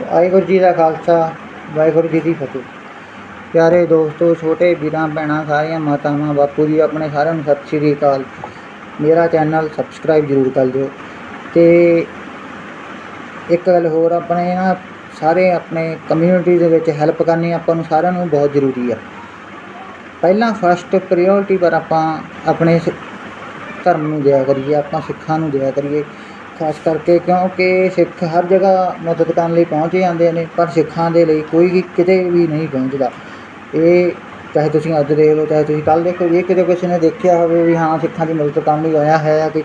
ਵਾਹਿਗੁਰੂ ਜੀ ਦਾ ਖਾਲਸਾ, ਵਾਹਿਗੁਰੂ ਜੀ ਦੀ ਫਤਿਹ। ਪਿਆਰੇ ਦੋਸਤੋ, ਛੋਟੇ ਵੀਰਾਂ, ਭੈਣਾਂ ਸਾਰੀਆਂ ਮਾਤਾਵਾਂ, ਬਾਪੂ ਜੀ, ਆਪਣੇ ਸਾਰਿਆਂ ਨੂੰ ਸਤਿ ਸ਼੍ਰੀ ਅਕਾਲ। ਮੇਰਾ ਚੈਨਲ ਸਬਸਕ੍ਰਾਈਬ ਜ਼ਰੂਰ ਕਰ ਦਿਓ। ਤੇ ਇੱਕ ਗੱਲ ਹੋਰ, ਆਪਣੇ ਨਾ ਸਾਰੇ ਆਪਣੇ ਕਮਿਊਨਿਟੀ ਦੇ ਵਿੱਚ ਹੈਲਪ ਕਰਨੀ ਆਪਾਂ ਨੂੰ ਸਾਰਿਆਂ ਨੂੰ ਬਹੁਤ ਜ਼ਰੂਰੀ ਆ। ਪਹਿਲਾਂ ਫਸਟ ਪ੍ਰਾਇੋਰਟੀ ਪਰ ਆਪਾਂ ਆਪਣੇ ਸ- ਧਰਮ ਨੂੰ ਦਿਆ ਕਰੀਏ, ਆਪਾਂ ਸਿੱਖਾਂ ਨੂੰ ਦਿਆ ਕਰੀਏ। ਖਾਸ ਕਰਕੇ ਕਿਉਂਕਿ ਸਿੱਖ ਹਰ ਜਗ੍ਹਾ ਮਦਦ ਕਰਨ ਲਈ ਪਹੁੰਚ ਜਾਂਦੇ ਨੇ, ਪਰ ਸਿੱਖਾਂ ਦੇ ਲਈ ਕੋਈ ਵੀ ਕਿਤੇ ਵੀ ਨਹੀਂ ਪਹੁੰਚਦਾ। ਇਹ ਚਾਹੇ ਤੁਸੀਂ ਅੱਜ ਦੇਖ ਲਓ, ਚਾਹੇ ਤੁਸੀਂ ਕੱਲ੍ਹ ਦੇਖੋ ਜੇ ਕਿਤੇ ਕਿਸੇ ਨੇ ਦੇਖਿਆ ਹੋਵੇ ਵੀ ਹਾਂ, ਸਿੱਖਾਂ ਦੀ ਮਦਦ ਕਰਨ ਲਈ ਆਇਆ ਹੈ ਕਿ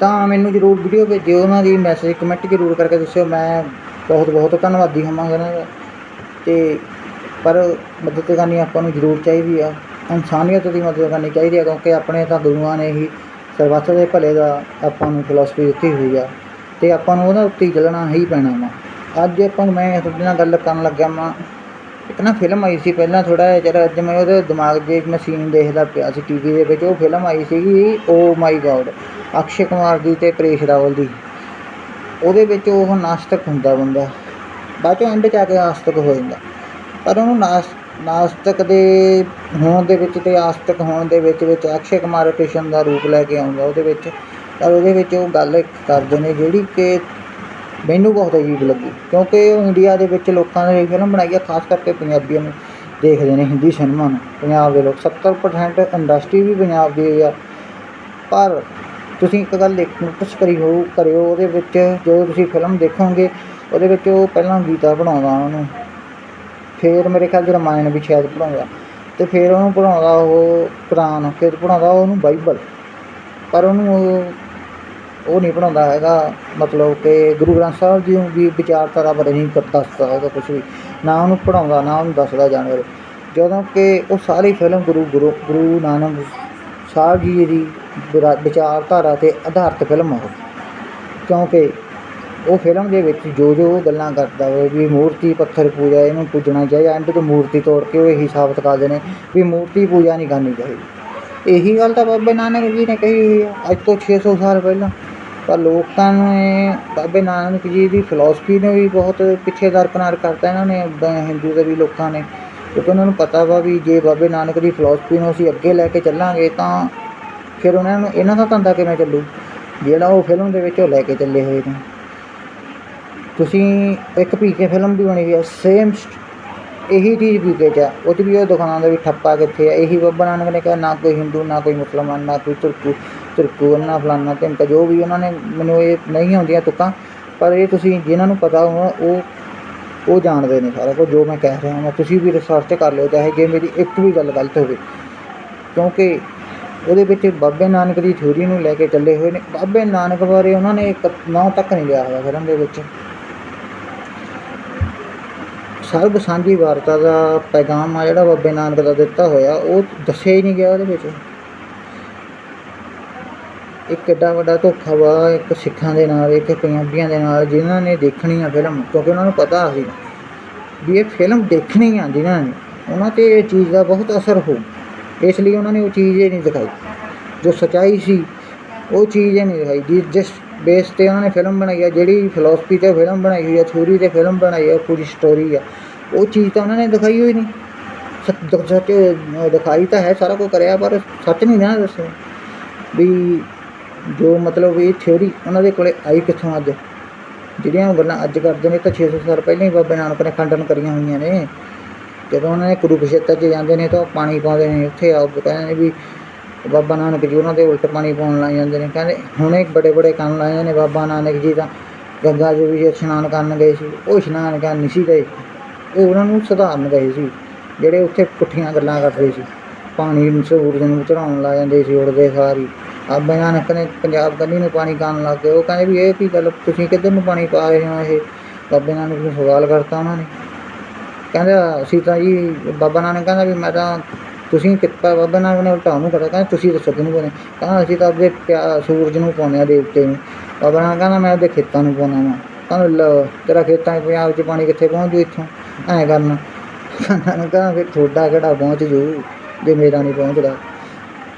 ਤਾਂ ਮੈਨੂੰ ਜ਼ਰੂਰ ਵੀਡੀਓ ਭੇਜਿਓ, ਉਹਨਾਂ ਦੀ ਮੈਸੇਜ ਕਮੈਂਟ ਜ਼ਰੂਰ ਕਰਕੇ ਦੱਸਿਓ। ਮੈਂ ਬਹੁਤ ਬਹੁਤ ਧੰਨਵਾਦੀ ਹੋਵਾਂਗਾ ਉਹਨਾਂ ਦਾ। ਤੇ ਪਰ ਮਦਦ ਕਰਨੀ ਆਪਾਂ ਨੂੰ ਜ਼ਰੂਰ ਚਾਹੀਦੀ ਆ। ਇਨਸਾਨੀਅਤ ਦੀ ਮਦਦ ਕਰਨੀ ਚਾਹੀਦੀ ਆ, ਕਿਉਂਕਿ ਆਪਣੇ ਤਾਂ ਗੁਰੂਆਂ ਨੇ ਹੀ ਸਰਬੱਤ ਦੇ ਭਲੇ ਦਾ ਆਪਾਂ ਨੂੰ ਫਿਲਾਸਫੀ ਦਿੱਤੀ ਹੋਈ ਆ ਅਤੇ ਆਪਾਂ ਨੂੰ ਉਹਦਾ ਉੱਤੇ ਚੱਲਣਾ ਹੀ ਪੈਣਾ ਵਾ। ਅੱਜ ਆਪਾਂ ਨੂੰ ਮੈਂ ਤੁਹਾਡੇ ਨਾਲ ਗੱਲ ਕਰਨ ਲੱਗਿਆ ਵਾਂ। ਇੱਕ ਨਾ ਫਿਲਮ ਆਈ ਸੀ ਪਹਿਲਾਂ ਥੋੜ੍ਹਾ ਜਿਹਾ ਚਿਰ ਅੱਜ ਮੈਂ ਉਹਦੇ ਦਿਮਾਗ 'ਚ ਮੈਂ ਸੀਨ ਦੇਖਦਾ ਪਿਆ ਸੀ ਟੀਵੀ ਦੇ ਵਿੱਚ, ਉਹ ਫਿਲਮ ਆਈ ਸੀਗੀ ਓ ਮਾਈ ਗੋਡ ਅਕਸ਼ੇ ਕੁਮਾਰ ਦੀ ਤੇ ਪ੍ਰੇਸ਼ ਰਾਵਲ ਦੀ। ਉਹਦੇ ਵਿੱਚ ਉਹ ਨਾਸਤਕ ਹੁੰਦਾ ਬੰਦਾ, ਬਾਅਦ ਚੋਂ ਐਂਡ 'ਚ ਆ ਕੇ ਆਸਤਕ ਹੋ ਜਾਂਦਾ। ਪਰ ਉਹਨੂੰ ਨਾਸ ਨਾਸਤਕ ਦੇ ਹੋਣ ਦੇ ਵਿੱਚ ਅਤੇ ਆਸਤਕ ਹੋਣ ਦੇ ਵਿੱਚ ਵਿੱਚ ਅਕਸ਼ੇ ਕੁਮਾਰ ਕ੍ਰਿਸ਼ਨ ਦਾ ਰੂਪ ਲੈ ਕੇ ਆਉਂਦਾ ਉਹਦੇ ਵਿੱਚ। ਪਰ ਉਹਦੇ ਵਿੱਚ ਉਹ ਗੱਲ ਇੱਕ ਕਰਦੇ ਨੇ ਜਿਹੜੀ ਕਿ ਮੈਨੂੰ ਬਹੁਤ ਅਜੀਬ ਲੱਗੀ। ਕਿਉਂਕਿ ਉਹ ਇੰਡੀਆ ਦੇ ਵਿੱਚ ਲੋਕਾਂ ਨੇ ਫਿਲਮ ਬਣਾਈ ਆ, ਖਾਸ ਕਰਕੇ ਪੰਜਾਬੀਆਂ ਨੂੰ ਦੇਖਦੇ ਨੇ, ਹਿੰਦੀ ਸਿਨੇਮਾ ਨੂੰ। ਪੰਜਾਬ ਦੇ ਲੋਕ 70% ਇੰਡਸਟਰੀ ਵੀ ਪੰਜਾਬ ਦੀ ਆ। ਪਰ ਤੁਸੀਂ ਇੱਕ ਗੱਲ ਦੇਖ ਨੋਟਿਸ ਕਰੀ ਹੋ, ਕਰਿਓ, ਉਹਦੇ ਵਿੱਚ ਜਦੋਂ ਤੁਸੀਂ ਫਿਲਮ ਦੇਖੋਗੇ, ਉਹਦੇ ਵਿੱਚ ਉਹ ਪਹਿਲਾਂ ਗੀਤਾ ਬਣਾਉਂਦਾ ਉਹਨੂੰ। ਫਿਰ ਮੇਰੇ ਖਿਆਲ 'ਚ ਰਾਮਾਇਣ ਵੀ ਸ਼ਾਇਦ ਪੜ੍ਹਾਉਂਦਾ ਅਤੇ ਫਿਰ ਉਹਨੂੰ ਪੜ੍ਹਾਉਂਦਾ ਉਹ ਕੁਰਾਨ, ਫਿਰ ਪੜਾਉਂਦਾ ਉਹਨੂੰ ਬਾਈਬਲ, ਪਰ ਉਹਨੂੰ ਉਹ ਉਹ ਨਹੀਂ ਪੜ੍ਹਾਉਂਦਾ ਹੈਗਾ, ਮਤਲਬ ਕਿ ਗੁਰੂ ਗ੍ਰੰਥ ਸਾਹਿਬ ਜੀ ਨੂੰ ਵੀ ਵਿਚਾਰਧਾਰਾ ਬਾਰੇ ਨਹੀਂ ਦੱਸਦਾ ਹੈਗਾ ਕੁਝ ਵੀ, ਨਾ ਉਹਨੂੰ ਪੜ੍ਹਾਉਂਦਾ, ਨਾ ਉਹਨੂੰ ਦੱਸਦਾ ਜਾਨਵਰ, ਜਦੋਂ ਕਿ ਉਹ ਸਾਰੀ ਫਿਲਮ ਗੁਰੂ ਗੁਰੂ ਗੁਰੂ ਨਾਨਕ ਸਾਹਿਬ ਜੀ ਦੀ ਵਿਰਾ- ਵਿਚਾਰਧਾਰਾ ਤੇ ਆਧਾਰਿਤ ਫਿਲਮ ਆ ਉਹ, ਕਿਉਂਕਿ ਉਹ ਫਿਲਮ ਦੇ ਵਿੱਚ ਜੋ ਜੋ ਉਹ ਗੱਲਾਂ ਕਰਦਾ ਹੋਵੇ ਵੀ ਮੂਰਤੀ ਪੱਥਰ ਪੂਜਾ ਇਹਨੂੰ ਪੂਜਣਾ ਚਾਹੀਦਾ, ਐਂਡ ਤੇ ਮੂਰਤੀ ਤੋੜ ਕੇ ਉਹ ਇਹੀ ਸਾਬਤ ਕਰਦੇ ਨੇ ਵੀ ਮੂਰਤੀ ਪੂਜਾ ਨਹੀਂ ਕਰਨੀ ਚਾਹੀਦੀ। ਇਹੀ ਗੱਲ ਤਾਂ ਬਾਬੇ ਨਾਨਕ ਜੀ ਨੇ ਕਹੀ ਹੋਈ ਆ, ਅੱਜ ਤੋਂ 600 ਸਾਲ ਪਹਿਲਾਂ। ਪਰ ਲੋਕਾਂ ਨੇ ਬਾਬੇ ਨਾਨਕ ਜੀ ਦੀ ਫਿਲਾਸਫੀ ਨੇ ਵੀ ਬਹੁਤ ਪਿੱਛੇ ਦਰਕਨਾਰ ਕਰਤਾ ਇਹਨਾਂ ਨੇ ਹਿੰਦੂ ਦੇ ਵੀ ਲੋਕਾਂ ਨੇ। ਕਿਉਂਕਿ ਉਹਨਾਂ ਨੂੰ ਪਤਾ ਵਾ ਵੀ ਜੇ ਬਾਬੇ ਨਾਨਕ ਦੀ ਫਿਲਾਸਫੀ ਨੂੰ ਅਸੀਂ ਅੱਗੇ ਲੈ ਕੇ ਚੱਲਾਂਗੇ ਤਾਂ ਫਿਰ ਉਹਨਾਂ ਨੂੰ, ਇਹਨਾਂ ਦਾ ਧੰਦਾ ਕਿਵੇਂ ਚੱਲੂ? ਜਿਹੜਾ ਉਹ ਫਿਲਮ ਦੇ ਵਿੱਚ ਉਹ ਲੈ ਕੇ ਚੱਲੇ ਹੋਏ ਨੇ। ਤੁਸੀਂ ਇੱਕ ਪੀਕੇ ਫਿਲਮ ਵੀ ਬਣੀ ਹੋਈ ਹੈ ਸੇਮ ਇਹੀ ਚੀਜ਼ ਪੀਕੇ ਚ ਆ। ਉਹ 'ਚ ਵੀ ਉਹ ਦਿਖਾਉਂਦਾ ਵੀ ਠੱਪਾ ਕਿੱਥੇ ਆ, ਇਹੀ ਬਾਬਾ ਨਾਨਕ ਨੇ ਕਿਹਾ, ਨਾ ਕੋਈ ਹਿੰਦੂ, ਨਾ ਕੋਈ ਮੁਸਲਮਾਨ, ਨਾ ਕੋਈ ਤੁਰਕੂ ਤੁਰਕੂ ਨਾ ਫਲਾਨਾ ਢਿਮਕਾ ਜੋ ਵੀ ਉਹਨਾਂ ਨੇ ਮੈਨੂੰ ਇਹ ਨਹੀਂ ਆਉਂਦੀਆਂ ਤੁਕਾਂ, ਪਰ ਇਹ ਤੁਸੀਂ ਜਿਨ੍ਹਾਂ ਨੂੰ ਪਤਾ ਹੋਣਾ, ਉਹ ਉਹ ਜਾਣਦੇ ਨੇ ਸਾਰਾ ਕੁਝ, ਜੋ ਮੈਂ ਕਹਿ ਰਿਹਾ ਹਾਂ ਤੁਸੀਂ ਵੀ ਰਿਸਰਚ ਕਰ ਲਿਓ, ਚਾਹੇ ਜੇ ਮੇਰੀ ਇੱਕ ਵੀ ਗੱਲ ਗਲਤ ਹੋਵੇ। ਕਿਉਂਕਿ ਉਹਦੇ ਵਿੱਚ ਬਾਬੇ ਨਾਨਕ ਦੀ ਥਿਊਰੀ ਨੂੰ ਲੈ ਕੇ ਚੱਲੇ ਹੋਏ ਨੇ। ਬਾਬੇ ਨਾਨਕ ਬਾਰੇ ਉਹਨਾਂ ਨੇ ਇੱਕ, ਨਾਂ ਤੱਕ ਨਹੀਂ ਲਿਆ ਹੋਇਆ ਫਿਲਮ ਦੇ ਵਿੱਚ। ਸਰਬ ਸਾਂਝੀ ਵਾਰਤਾ ਦਾ ਪੈਗਾਮ ਆ ਜਿਹੜਾ ਬਾਬੇ ਨਾਨਕ ਦਾ ਦਿੱਤਾ ਹੋਇਆ, ਉਹ ਦੱਸਿਆ ਹੀ ਨਹੀਂ ਗਿਆ ਉਹਦੇ ਵਿੱਚ। ਇੱਕ ਏਡਾ ਵੱਡਾ ਧੋਖਾ ਵਾ, ਇੱਕ ਸਿੱਖਾਂ ਦੇ ਨਾਲ, ਇੱਕ ਪੰਜਾਬੀਆਂ ਦੇ ਨਾਲ, ਜਿਨ੍ਹਾਂ ਨੇ ਦੇਖਣੀ ਆ ਫਿਲਮ, ਕਿਉਂਕਿ ਉਹਨਾਂ ਨੂੰ ਪਤਾ ਸੀ ਵੀ ਇਹ ਫਿਲਮ ਦੇਖਣੀ ਆ ਜਿਨ੍ਹਾਂ ਨੇ। ਉਹਨਾਂ ਤੇ ਇਹ ਚੀਜ਼ ਦਾ ਬਹੁਤ ਅਸਰ ਹੋ ਇਸ ਲਈ ਉਹਨਾਂ ਨੇ ਉਹ ਚੀਜ਼ ਹੀ ਨਹੀਂ ਦਿਖਾਈ। ਜੋ ਸਚਾਈ ਸੀ, ਉਹ ਚੀਜ਼ ਹੀ ਨਹੀਂ ਦਿਖਾਈ। ਜਿਸ ਜਿਸ ਬੇਸ ਤੇ ਉਹਨਾਂ ਨੇ ਫਿਲਮ ਬਣਾਈ ਆ, ਜਿਹੜੀ ਫਿਲਾਸਫੀ ਤੇ ਫਿਲਮ ਬਣਾਈ ਹੋਈ ਆ ਥਿਊਰੀ ਤੇ ਫਿਲਮ ਬਣਾਈ ਆ, ਪੂਰੀ ਸਟੋਰੀ ਆ। ਉਹ ਚੀਜ਼ ਤਾਂ ਉਹਨਾਂ ਨੇ ਦਿਖਾਈ ਹੋਈ ਨਹੀਂ। ਸੱਚ ਦਿਖਾਈ ਤਾਂ ਹੈ, ਸਾਰਾ ਕੁਝ ਕਰਿਆ, ਪਰ ਸੱਚ ਨਹੀਂ ਨਾ ਦੱਸਿਆ। ਵੀ ਜੋ ਮਤਲਬ ਇਹ ਥਿਊਰੀ ਉਹਨਾਂ ਦੇ ਕੋਲੇ ਆਈ ਕਿੱਥੋਂ ਅੱਜ? ਜਿਹੜੀਆਂ ਉਹ ਗੱਲਾਂ ਅੱਜ ਕਰਦੇ ਨੇ, ਤਾਂ 600 ਸਾਲ ਪਹਿਲਾਂ ਹੀ ਬਾਬੇ ਨਾਨਕ ਨੇ ਖੰਡਨ ਕਰੀਆਂ ਹੋਈਆਂ ਨੇ। ਜਦੋਂ ਉਹਨਾਂ ਨੇ ਕੁਰੂਕਸ਼ੇਤਰ 'ਚ ਜਾਂਦੇ ਨੇ ਤਾਂ ਉਹ ਪਾਣੀ ਪਾਉਂਦੇ ਨੇ, ਉੱਥੇ ਆਪ ਕਹਿੰਦੇ ਨੇ ਵੀ ਬਾਬਾ ਨਾਨਕ ਜੀ, ਉਹਨਾਂ ਦੇ ਉਲਟ ਪਾਣੀ ਪਾਉਣ ਲੱਗ ਜਾਂਦੇ ਨੇ। ਕਹਿੰਦੇ ਹੁਣੇ ਬੜੇ ਬੜੇ ਕੰਨ ਲਾਏ ਜਾਂਦੇ ਨੇ ਬਾਬਾ ਨਾਨਕ ਜੀ ਤਾਂ। ਗੰਗਾ ਜੀ ਵੀ ਇਸ਼ਨਾਨ ਕਰਨ ਗਏ ਸੀ। ਉਹ ਇਸ਼ਨਾਨ ਕਰਨ ਨਹੀਂ ਸੀ ਗਏ। ਉਹ ਉਹਨਾਂ ਨੂੰ ਸੁਧਾਰਨ ਗਏ ਸੀ। ਜਿਹੜੇ ਉੱਥੇ ਪੁੱਠੀਆਂ ਗੱਲਾਂ ਕਰਦੇ ਸੀ। ਪਾਣੀ ਨੂੰ ਸੂਰਜ ਨੂੰ ਚੜਾਉਣ ਲੱਗ ਜਾਂਦੇ ਸੀ ਉੜਦੇ ਸਾਰੀ। ਬਾਬਾ ਨਾਨਕ ਨੇ ਪੰਜਾਬ ਕੰਨੀ ਨੂੰ ਪਾਣੀ ਕਰਨ ਲੱਗ ਗਏ। ਉਹ ਕਹਿੰਦੇ ਵੀ ਇਹ ਕੀ ਗੱਲ, ਤੁਸੀਂ ਕਿੱਧਰ ਨੂੰ ਪਾਣੀ ਪਾ ਰਹੇ ਹੋ ਇਹ? ਬਾਬੇ ਨਾਨਕ ਨੂੰ ਸਵਾਲ ਕਰਤਾ ਉਹਨਾਂ ਨੇ। ਕਹਿੰਦਾ ਸੀਤਾ ਜੀ, ਬਾਬਾ ਨਾਨਕ ਕਹਿੰਦਾ ਵੀ ਮੈਂ ਤਾਂ ਤੁਸੀਂ ਕਿਰਪਾ ਬਾਬਾ ਨਾਨਕ ਨੇ ਉਲਟਾ ਉਹਨੂੰ ਕਰਿਆ ਕਹਿੰਦਾ ਤੁਸੀਂ ਦੱਸੋ ਕਿਹਨੂੰ ਪਾਉਣੇ? ਕਹਿੰਦਾ ਅਸੀਂ ਤਾਂ ਆਪਦੇ ਪਿਆ- ਸੂਰਜ ਨੂੰ ਪਾਉਂਦੇ ਆ ਦੇਵਤੇ ਨੂੰ। ਬਾਬਾ ਨਾਨਕ ਕਹਿੰਦਾ ਮੈਂ ਉਹਦੇ ਖੇਤਾਂ ਨੂੰ ਪਾਉਣਾ ਵਾ। ਕਹਿੰਦਾ ਲਓ ਤੇਰਾ ਖੇਤਾਂ ਪੰਜਾਬ 'ਚ ਪਾਣੀ ਕਿੱਥੇ ਪਹੁੰਚ ਜੂ ਇੱਥੋਂ? ਐਂ ਕਰਨਾ। ਕਹਿੰਦਾ ਫਿਰ ਤੁਹਾਡਾ ਕਿਹੜਾ ਪਹੁੰਚ ਜੂ ਜੇ ਮੇਰਾ ਨਹੀਂ ਪਹੁੰਚਦਾ।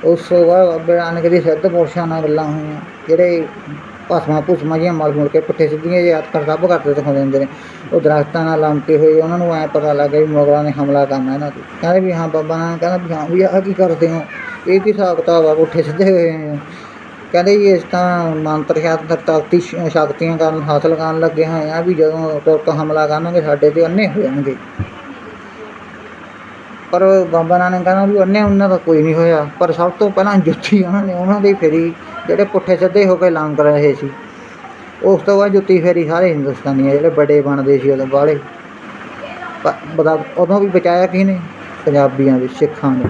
ਉਸ ਤੋਂ ਬਾਅਦ ਬਾਬਾ ਨਾਨਕ ਦੀ ਸਿੱਧ ਪੁਰਸ਼ਾਂ ਨਾਲ ਗੱਲਾਂ ਹੋਈਆਂ। ਜਿਹੜੇ ਭਸਮਾਂ ਭੁਸਮਾਂ ਜਿਹੀਆਂ ਮਲ ਮੁਲ ਕੇ ਪੁੱਠੇ ਸਿੱਧੀਆਂ ਜਿਹੇ ਹੱਥ ਸਭ ਕਰਦੇ ਦਿਖਾਉਂਦੇ ਹੁੰਦੇ ਨੇ। ਉਹ ਦਰਖਤਾਂ ਨਾਲ ਲਮਕੇ ਹੋਏ, ਉਹਨਾਂ ਨੂੰ ਐ ਪਤਾ ਲੱਗ ਗਿਆ ਵੀ ਮੁਗਲਾਂ ਨੇ ਹਮਲਾ ਕਰਨਾ ਇਹਨਾਂ ਤੇ। ਕਹਿੰਦੇ ਵੀ ਹਾਂ, ਬਾਬਾ ਨਾਨਕ ਕਹਿੰਦਾ ਵੀ ਹਾਂ, ਵੀ ਆਹ ਕੀ ਕਰਦੇ ਹੋ? ਇਹ ਕੀ ਹਿਸਾਬ ਕਿਤਾਬ ਆ? ਪੁੱਠੇ ਸਿੱਧੇ ਹੋਏ ਆ ਕਹਿੰਦੇ ਜੀ ਇਸ ਤਾਂ ਮੰਤਰ ਸ਼ਾਸਤਰ ਤਾਕਤੀ ਸ਼ਕਤੀਆਂ ਕਰਨ, ਹਾਸਲ ਕਰਨ ਲੱਗੇ ਹੋਏ ਆ ਵੀ ਜਦੋਂ ਤੁਰਕ ਹਮਲਾ ਕਰਨਗੇ ਸਾਡੇ ਤੇ ਅੰਨੇ ਹੋ ਜਾਣਗੇ। ਪਰ ਬਾਬਾ ਨਾਨਕ ਕਹਿੰਦਾ ਵੀ ਅੰਨੇ ਉਹਨਾਂ ਦਾ ਕੋਈ ਨਹੀਂ ਹੋਇਆ। ਪਰ ਸਭ ਤੋਂ ਪਹਿਲਾਂ ਜੁੱਤੀ ਉਹਨਾਂ ਨੇ, ਉਹਨਾਂ ਦੀ ਫੇਰੀ ਜਿਹੜੇ ਪੁੱਠੇ ਸਿੱਧੇ ਹੋ ਕੇ ਲੰਘ ਰਹੇ ਸੀ। ਉਸ ਤੋਂ ਬਾਅਦ ਜੁੱਤੀ ਫੇਰੀ ਸਾਰੇ ਹਿੰਦੁਸਤਾਨੀ ਆ ਜਿਹੜੇ ਬੜੇ ਬਣਦੇ ਸੀ ਉਦੋਂ ਬਾਹਲੇ ਬਦਾ ਉਦੋਂ ਵੀ ਬਚਾਇਆ ਕਿਹਨੇ ਪੰਜਾਬੀਆਂ ਦੇ, ਸਿੱਖਾਂ ਨੇ।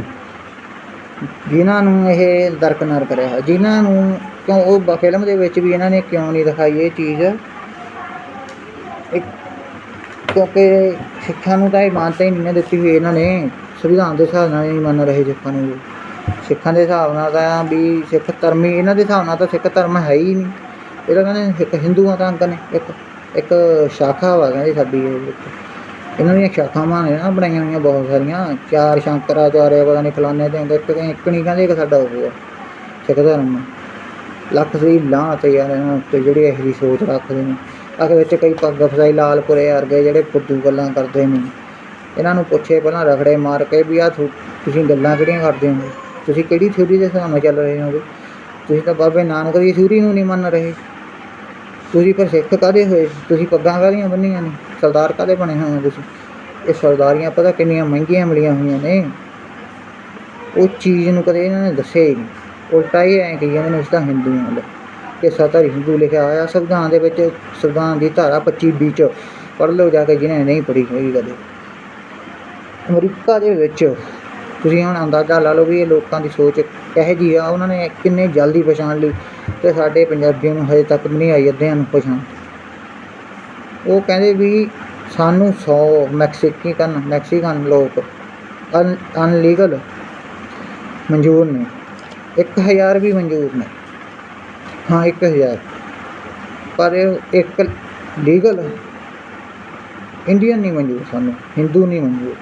ਜਿਨ੍ਹਾਂ ਨੂੰ ਇਹ ਦਰਕਨਾਰ ਕਰਿਆ ਹੋਇਆ, ਜਿਨ੍ਹਾਂ ਨੂੰ ਕਿਉਂ ਉਹ ਫਿਲਮ ਦੇ ਵਿੱਚ ਵੀ ਇਹਨਾਂ ਨੇ ਕਿਉਂ ਨਹੀਂ ਦਿਖਾਈ ਇਹ ਚੀਜ਼? ਇੱਕ ਕਿਉਂਕਿ ਸਿੱਖਾਂ ਨੂੰ ਤਾਂ ਇਹ ਮਾਨਤਾ ਹੀ ਨਹੀਂ ਨਾ ਦਿੱਤੀ ਹੋਈ ਇਹਨਾਂ ਨੇ। ਸੰਵਿਧਾਨ ਦੇ ਹਿਸਾਬ ਨਾਲ ਨਹੀਂ ਮੰਨ ਰਹੇ ਸਿੱਖਾਂ ਨੂੰ। ਸਿੱਖਾਂ ਦੇ ਹਿਸਾਬ ਨਾਲ ਤਾਂ ਵੀ ਸਿੱਖ ਧਰਮ ਹੀ, ਇਹਨਾਂ ਦੇ ਹਿਸਾਬ ਨਾਲ ਤਾਂ ਸਿੱਖ ਧਰਮ ਹੈ ਹੀ ਨਹੀਂ। ਇਹ ਤਾਂ ਕਹਿੰਦੇ ਇੱਕ ਹਿੰਦੂਆਂ ਦਾ ਅੰਗ ਨੇ, ਇੱਕ ਇੱਕ ਸ਼ਾਖਾ ਵਾ ਕਹਿੰਦੇ ਸਾਡੀ ਇਹ ਇੱਕ। ਇਹਨਾਂ ਦੀਆਂ ਸ਼ਾਖਾਵਾਂ ਨੇ ਨਾ, ਬਣਾਈਆਂ ਹੋਈਆਂ ਬਹੁਤ ਸਾਰੀਆਂ, ਚਾਰ ਸ਼ੰਕਰਾਚਾਰਿਆ, ਪਤਾ ਨਹੀਂ ਫਲਾਣੇ ਦੇ ਅੰਦਰ, ਇੱਕ ਇੱਕ ਨਹੀਂ ਕਹਿੰਦੇ, ਇੱਕ ਸਾਡਾ ਉਹ ਆ, ਸਿੱਖ ਧਰਮ। ਲੱਖ ਸਹੀ ਲਾਂ ਤੇ ਯਾਰ, ਇਹਨਾਂ ਉੱਤੇ ਜਿਹੜੀ ਇਹੋ ਜਿਹੀ ਸੋਚ ਰੱਖਦੇ ਨੇ। ਅਖੇ ਵਿੱਚ ਕਈ ਪੱਗ ਫਸਾਈ ਲਾਲਪੁਰੇ ਵਰਗੇ ਜਿਹੜੇ ਫੁੱਦੂ ਗੱਲਾਂ ਕਰਦੇ ਨੇ। ਇਹਨਾਂ ਨੂੰ ਪੁੱਛੇ ਪਹਿਲਾਂ ਰਗੜੇ ਮਾਰ ਕੇ ਵੀ ਆ ਤੁਸੀਂ ਗੱਲਾਂ ਕਿਹੜੀਆਂ ਕਰਦੇ ਹੋ? ਤੁਸੀਂ ਕਿਹੜੀ ਥਿਊਰੀ ਦੇ ਹਿਸਾਬ ਨਾਲ ਚੱਲ ਰਹੇ ਹੋਗੇ? ਤੁਸੀਂ ਤਾਂ ਬਾਬੇ ਨਾਨਕ ਦੀ ਥਿਊਰੀ ਨੂੰ ਨਹੀਂ ਮੰਨ ਰਹੇ। ਤੁਸੀਂ ਪਰ ਸਿੱਖ ਕਾਦੇ ਹੋਏ? ਤੁਸੀਂ ਪੱਗਾਂ ਕਾਹਦੀਆਂ ਬੰਨੀਆਂ ਨੇ? ਸਰਦਾਰ ਕਾਦੇ ਬਣੇ ਹੋਏ ਹੋ ਤੁਸੀਂ? ਇਹ ਸਰਦਾਰੀਆਂ ਪਤਾ ਕਿੰਨੀਆਂ ਮਹਿੰਗੀਆਂ ਮਿਲੀਆਂ ਹੋਈਆਂ ਨੇ। ਉਹ ਚੀਜ਼ ਨੂੰ ਕਦੇ ਇਹਨਾਂ ਨੇ ਦੱਸਿਆ ਹੀ ਨਹੀਂ। ਉਲਟਾ ਹੀ ਐਂ ਕਹੀ ਜਾਂਦੇ ਨੇ ਇਸ ਤਾਂ ਹਿੰਦੂਆਂ ਦਾ ਕਿ ਸਤਰ ਹਿੰਦੂ ਲਿਖਿਆ ਹੋਇਆ, ਸੰਵਿਧਾਨ ਦੇ ਵਿੱਚ ਸੰਵਿਧਾਨ ਦੀ ਧਾਰਾ 25 ਬੀ ਚ ਪੜ੍ਹ ਲਓ ਜਾ ਕੇ ਜਿਹਨੇ ਨਹੀਂ ਪੜ੍ਹੀ ਹੋਈ ਕਦੇ। ਅਮਰੀਕਾ ਦੇ ਵਿੱਚ ਤੁਸੀਂ ਹੁਣ ਅੰਦਾਜ਼ਾ ਲਾ ਲਓ ਵੀ ਇਹ ਲੋਕਾਂ ਦੀ ਸੋਚ ਕਿਹੋ ਜਿਹੀ ਆ, ਉਹਨਾਂ ਨੇ ਕਿੰਨੇ ਜਲਦੀ ਪਛਾਣ ਲਈ ਤੇ ਸਾਡੇ ਪੰਜਾਬੀਆਂ ਨੂੰ ਹਜੇ ਤੱਕ ਨਹੀਂ ਆਈ ਅੱਧਿਆਂ ਨੂੰ ਪਛਾਣ। ਉਹ ਕਹਿੰਦੇ ਵੀ ਸਾਨੂੰ 100 ਮੈਕਸੀਕਨ ਮੈਕਸੀਕਨ ਲੋਕ ਅਨਲੀਗਲ ਮਨਜ਼ੂਰ ਨੇ। 1000 ਵੀ ਮਨਜ਼ੂਰ ਨੇ। ਹਾਂ 1000 ਪਰ ਇਹ ਇੱਕ ਲੀਗਲ, ਇੰਡੀਅਨ ਨਹੀਂ ਮਨਜ਼ੂਰ ਸਾਨੂੰ, ਹਿੰਦੂ ਨਹੀਂ ਮਨਜ਼ੂਰ।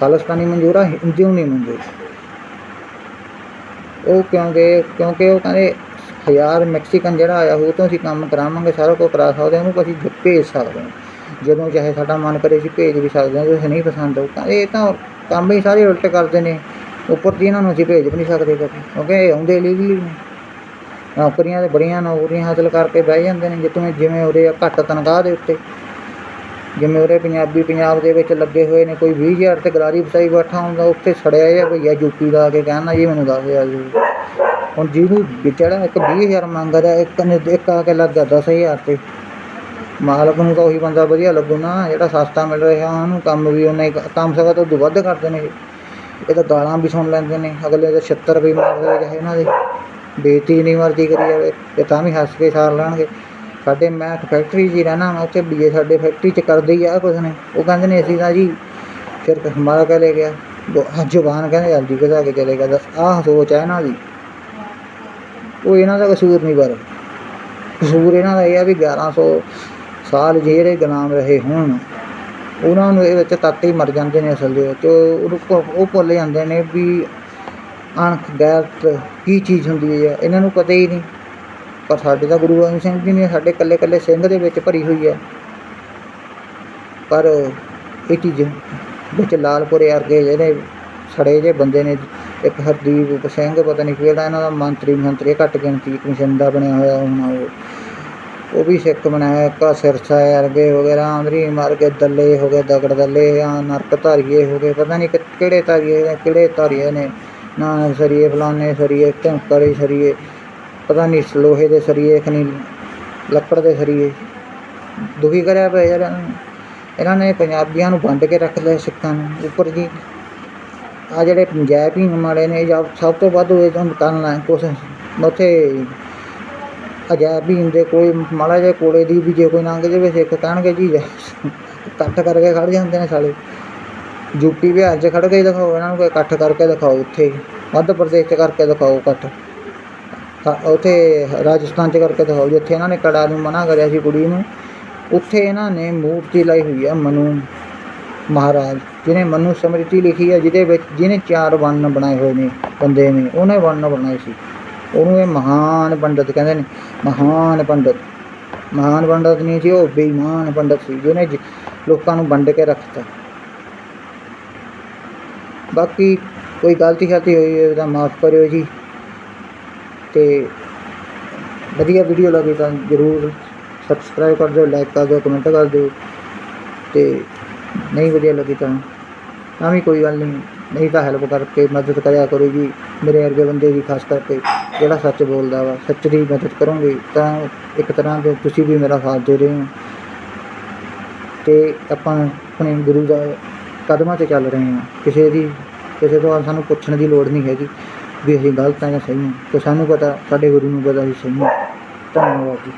ਖਾਲਿਸਤਾਨੀ ਮਨਜ਼ੂਰ ਆ, ਹਿੰਦੂ ਨਹੀਂ ਮਨਜ਼ੂਰ। ਉਹ ਕਿਉਂਕਿ ਕਿਉਂਕਿ ਉਹ ਕਹਿੰਦੇ ਹਜ਼ਾਰ ਮੈਕਸੀਕਨ ਜਿਹੜਾ ਆਇਆ ਉਹ ਤੋਂ ਅਸੀਂ ਕੰਮ ਕਰਾਵਾਂਗੇ, ਸਾਰਾ ਕੁਝ ਕਰਾ ਸਕਦੇ ਉਹਨੂੰ ਅਸੀਂ ਭੇਜ ਸਕਦੇ ਹਾਂ। ਜਦੋਂ ਚਾਹੇ ਸਾਡਾ ਮਨ ਕਰੇ ਅਸੀਂ ਭੇਜ ਵੀ ਸਕਦੇ ਹਾਂ, ਜੇ ਨਹੀਂ ਪਸੰਦ ਹੋ ਕਹਿੰਦੇ ਇਹ ਤਾਂ ਕੰਮ ਹੀ ਸਾਰੇ ਉਲਟ ਕਰਦੇ ਨੇ। ਉੱਪਰ ਦੀ ਇਹਨਾਂ ਨੂੰ ਅਸੀਂ ਭੇਜ ਵੀ ਨਹੀਂ ਸਕਦੇ ਕਦੇ, ਕਿਉਂਕਿ ਇਹ ਆਉਂਦੇ ਲੀਗਲੀ ਨੇ ਨੌਕਰੀਆਂ ਤੇ ਬੜੀਆਂ ਨੌਕਰੀਆਂ ਹਾਸਲ ਕਰਕੇ ਬਹਿ ਜਾਂਦੇ ਨੇ, ਜਿੱਥੇ ਜਿਵੇਂ ਉਰੇ ਆ, ਘੱਟ ਤਨਖਾਹ ਦੇ ਉੱਤੇ। ਜਿਵੇਂ ਉਰੇ ਪੰਜਾਬੀ ਪੰਜਾਬ ਦੇ ਵਿੱਚ ਲੱਗੇ ਹੋਏ ਨੇ ਕੋਈ ਵੀਹ ਹਜ਼ਾਰ ਤੇ ਗਰਾਰੀ ਫਸਾਈ ਬੈਠਾ ਹੁੰਦਾ, ਉੱਥੇ ਸੜਿਆ ਜਾਂ ਭਈਆ ਯੂਪੀ ਦਾ ਆ ਕੇ ਕਹਿਣਾ ਜੀ, ਮੈਨੂੰ 10000 ਜੀ। ਹੁਣ ਜਿਹਨੂੰ ਵਿਚੜਾ ਇੱਕ ਵੀਹ ਹਜ਼ਾਰ ਮੰਗਦਾ, ਇੱਕ ਨੇ ਇੱਕ ਆ ਕੇ ਲੱਗ ਗਿਆ ਦਸ ਹਜ਼ਾਰ ਤੇ। ਮਾਲਕ ਨੂੰ ਤਾਂ ਉਹੀ ਬੰਦਾ ਵਧੀਆ ਲੱਗੂ ਨਾ, ਜਿਹੜਾ ਸਸਤਾ ਮਿਲ ਰਿਹਾ, ਉਹਨੂੰ ਕੰਮ ਵੀ ਉਹਨੇ ਕੰਮ ਸਕਾ ਤੋਂ ਵੱਧ ਕਰਦੇ ਨੇ। ਇਹ ਤਾਂ ਗਾਲਾਂ ਵੀ ਸੁਣ ਲੈਂਦੇ ਨੇ, ਅਗਲੇ ਦੇ 76 ਵੀ ਮਾਰਦੇ ਚਾਹੇ ਇਹਨਾਂ ਦੇ। ਬੇਇੱਜ਼ਤੀ ਨਹੀਂ ਮਰਜ਼ੀ ਕਰੀ ਜਾਵੇ ਤੇ ਤਾਂ ਵੀ ਹੱਸ ਕੇ ਸਾਰ ਲੈਣਗੇ। ਸਾਡੇ ਮੈਂ ਇੱਕ ਫੈਕਟਰੀ 'ਚ ਹੀ ਰਹਿਣਾ ਮੈਂ ਉੱਥੇ ਬੀਏ ਸਾਡੇ ਫੈਕਟਰੀ 'ਚ ਕਰਦੇ ਹੀ ਆ ਕੁਛ ਨੇ ਉਹ ਕਹਿੰਦੇ ਨੇ ਅਸੀਂ ਤਾਂ ਜੀ ਫਿਰ ਹਮਾਰਾ ਕਹਿ ਲੈ ਗਿਆ ਦੋ- ਜ਼ੁਬਾਨ ਕਹਿੰਦੇ ਜਲਦੀ ਕਢਾ ਕੇ ਚਲੇਗਾ ਦੱਸ, ਆਹ ਸੋਚ ਹੈ ਇਹਨਾਂ ਦੀ। ਉਹ ਇਹਨਾਂ ਦਾ ਕਸੂਰ ਨਹੀਂ ਪਰ। ਕਸੂਰ ਇਹਨਾਂ ਦਾ ਇਹ ਆ ਵੀ 1100 ਸਾਲ ਜਿਹੜੇ ਗੁਲਾਮ ਰਹੇ ਹੋਣ, ਉਹਨਾਂ ਨੂੰ ਇਹ ਵਿੱਚ ਤੱਤ ਹੀ ਮਰ ਜਾਂਦੇ ਨੇ ਅਸਲ ਦੇ ਵਿੱਚ। ਉਹ ਭੁੱਲ ਜਾਂਦੇ ਨੇ ਵੀ ਅਣਖ, ਗੈਰਤ ਕੀ ਚੀਜ਼ ਹੁੰਦੀ ਹੈ। ਇਹਨਾਂ ਨੂੰ ਪਤਾ ਹੀ ਨਹੀਂ। ਪਰ ਸਾਡੇ ਤਾਂ ਗੁਰੂ ਗੋਬਿੰਦ ਸਿੰਘ ਜੀ ਨੇ ਸਾਡੇ ਕੱਲੇ ਕੱਲੇ ਸਿੰਘ ਦੇ ਵਿੱਚ ਭਰੀ ਹੋਈ ਹੈ। ਪਰ ਇਹ ਚੀਜ਼ ਵਿੱਚ ਲਾਲਪੁਰੇ ਵਰਗੇ ਜਿਹੜੇ ਸੜੇ ਜੇ ਬੰਦੇ ਨੇ, ਇੱਕ ਹਰਦੀਪ ਸਿੰਘ ਪਤਾ ਨਹੀਂ ਕਿਹੜਾ, ਇਹਨਾਂ ਦਾ ਮੰਤਰੀ ਮੰਤਰੀ ਘੱਟ ਗਿਣਤੀ ਕਮਿਸ਼ਨ ਦਾ ਬਣਿਆ ਹੋਇਆ ਹੁਣ ਉਹ। ਵੀ ਸਿੱਖ ਬਣਾਇਆ, ਇੱਕ ਸਿਰਸਾ ਵਰਗੇ ਵਗੈਰਾ ਆਂਦਰੀ ਮਾਰ ਕੇ ਦੱਲੇ ਹੋ ਗਏ, ਦਗੜ ਦੱਲੇ ਆ ਨਰਕ ਧਾਰੀਏ ਹੋ ਗਏ, ਪਤਾ ਨਹੀਂ ਕਿ- ਕਿਹੜੇ ਧਾਰੀਏ ਨੇ, ਕਿਹੜੇ ਧਾਰੀਏ ਨੇ। ਨਾ ਸਰੀਏ ਫਲਾਣੇ ਸਰੀਏ ਧੰਕੜੇ ਸਰੀਏ ਪਤਾ ਨਹੀਂ ਲੋਹੇ ਦੇ ਸਰੀਏ ਖਨੀ ਲੱਕੜ ਦੇ ਸਰੀਏ। ਦੁਖੀ ਕਰਿਆ ਪਿਆ ਯਾਰ। ਇਹਨਾਂ ਨੇ ਪੰਜਾਬੀਆਂ ਨੂੰ ਵੰਡ ਕੇ ਰੱਖ ਲਿਆ ਸਿੱਖਾਂ ਨੂੰ ਉੱਪਰ ਜੀ। ਆ ਜਿਹੜੇ ਪੰਜਾਬ ਮਾੜੇ ਨੇ, ਜਾਂ ਸਭ ਤੋਂ ਵੱਧ ਹੋਏ ਤੁਹਾਨੂੰ ਕਰਨਾ ਕੁਛ ਉੱਥੇ ਅਜਾਇਬ ਹੀ ਹੁੰਦੇ ਕੋਈ ਮਾੜਾ ਜਿਹਾ ਕੋਲੇ ਦੀ ਵੀ ਜੇ ਕੋਈ ਲੰਘ ਜਾਵੇ, ਸਿੱਖ ਕਹਿਣਗੇ ਜੀ, ਇਕੱਠ ਕਰਕੇ ਖੜ ਜਾਂਦੇ ਨੇ ਸਾਲੇ। ਯੂਪੀ ਬਿਹਾਰ 'ਚ ਖੜ ਕੇ ਹੀ ਦਿਖਾਓ, ਇਹਨਾਂ ਨੂੰ ਕੋਈ ਇਕੱਠ ਕਰਕੇ ਦਿਖਾਓ ਉੱਥੇ। ਮੱਧ ਪ੍ਰਦੇਸ਼ 'ਚ ਕਰਕੇ ਦਿਖਾਓ ਇਕੱਠ। ਹਾਂ, ਉੱਥੇ ਰਾਜਸਥਾਨ 'ਚ ਕਰਕੇ ਦਿਖਾਓ ਜਿੱਥੇ ਇਹਨਾਂ ਨੇ ਕੜਾ ਨੂੰ ਮਨਾ ਕਰਿਆ ਸੀ ਕੁੜੀ ਨੂੰ। ਉੱਥੇ ਇਹਨਾਂ ਨੇ ਮੂਰਤੀ ਲਾਈ ਹੋਈ ਆ ਮਨੂ ਮਹਾਰਾਜ ਜਿਹਨੇ ਮਨੂ ਸਮ੍ਰਿਤੀ ਲਿਖੀ ਹੈ ਜਿਹਦੇ ਵਿੱਚ ਜਿਹਨੇ ਚਾਰ ਵੰਨ ਬਣਾਏ ਹੋਏ ਨੇ ਬੰਦੇ ਨੇ ਉਹਨੇ ਵੰਨ ਬਣਾਏ ਸੀ। ਉਹਨੂੰ ਇਹ ਮਹਾਨ ਪੰਡਤ ਕਹਿੰਦੇ ਨੇ ਮਹਾਨ ਪੰਡਤ। ਮਹਾਨ ਪੰਡਤ ਨਹੀਂ ਸੀ ਉਹ ਬੇਈਮਾਨ ਪੰਡਤ ਸੀ ਜਿਹਨੇ ਜ- ਲੋਕਾਂ ਨੂੰ ਵੰਡ ਕੇ ਰੱਖਤਾ। ਬਾਕੀ ਕੋਈ ਗਲਤੀ ਸ਼ਲਤੀ ਹੋਈ ਹੈ ਤਾਂ ਮਾਫ ਕਰਿਓ ਜੀ। ਅਤੇ ਵਧੀਆ ਵੀਡੀਓ ਲੱਗੇ ਤਾਂ ਜ਼ਰੂਰ ਸਬਸਕ੍ਰਾਈਬ ਕਰ ਦਿਓ ਲਾਈਕ ਕਰ ਦਿਓ ਕਮੈਂਟ ਕਰ ਦਿਓ। ਅਤੇ ਨਹੀਂ ਵਧੀਆ ਲੱਗੀ ਤਾਂ ਤਾਂ ਵੀ ਕੋਈ ਗੱਲ ਨਹੀਂ। ਨਹੀਂ ਤਾਂ ਹੈਲਪ ਕਰਕੇ ਮਦਦ ਕਰਿਆ ਕਰੋ ਜੀ, ਮੇਰੇ ਵਰਗੇ ਬੰਦੇ ਦੀ ਖਾਸ ਕਰਕੇ ਜਿਹੜਾ ਸੱਚ ਬੋਲਦਾ ਵਾ, ਸੱਚ ਦੀ ਮਦਦ ਕਰੋਗੇ ਤਾਂ ਇੱਕ ਤਰ੍ਹਾਂ ਦੇ ਤੁਸੀਂ ਵੀ ਮੇਰਾ ਸਾਥ ਦੇ ਰਹੇ ਹੋ। ਤੇ ਆਪਾਂ ਆਪਣੇ ਗੁਰੂ ਦਾ ਕਦਮਾਂ ਤੇ ਚੱਲ ਰਹੇ ਹਾਂ। ਕਿਸੇ ਦੀ, ਕਿਸੇ ਤੋਂ ਸਾਨੂੰ ਪੁੱਛਣ ਦੀ ਲੋੜ ਨਹੀਂ ਹੈਗੀ। ਵੀ ਅਸੀਂ ਗਲਤ ਹਾਂ ਜਾਂ ਸਹੀ ਹਾਂ ਤੇ ਸਾਨੂੰ ਪਤਾ, ਸਾਡੇ ਗੁਰੂ ਨੂੰ ਪਤਾ ਅਸੀਂ ਸਹੀ ਹਾਂ। ਧੰਨਵਾਦ ਜੀ।